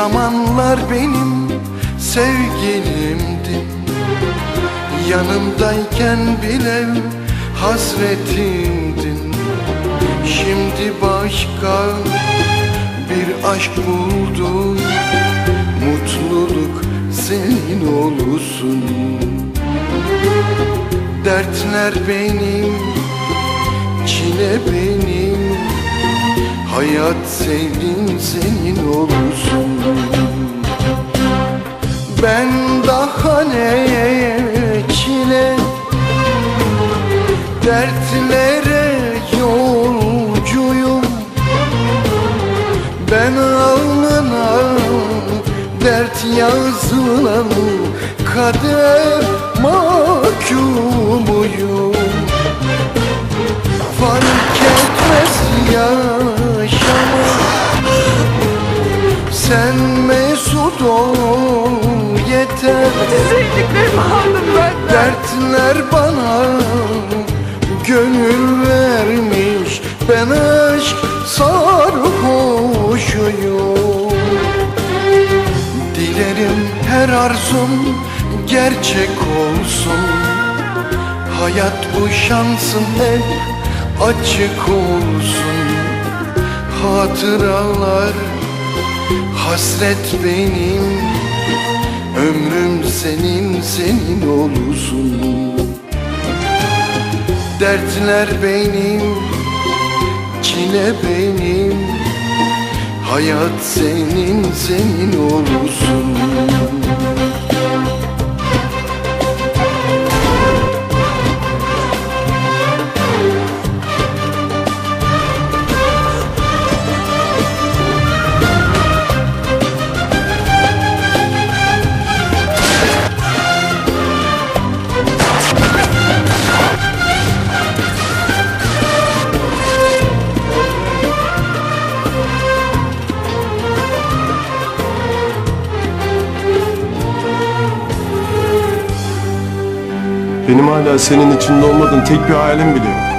zamanlar benim sevgilimdin Yanımdayken bile hasretimdin. Şimdi başka bir aşk buldum. Mutluluk senin olsun. Dertler benim, çile benim Hayat senin, senin olsun. Ben daha ne çile? Dertlere yolcuyum. Ben alnına dert yazılan kader mahkumuyum ol yeter. Sevdiklerimi aldım benden. Dertler bana gönül vermiş. Ben aşk sarhoşuyum. Dilerim her arzum gerçek olsun. Hayat bu şansın hep açık olsun. Hatıralar hasret benim Ömrüm senin senin olsun Dertler benim Çile benim. Hayat senin senin olsun Benim hala senin içinde olmadığın tek bir hayalim biliyorum.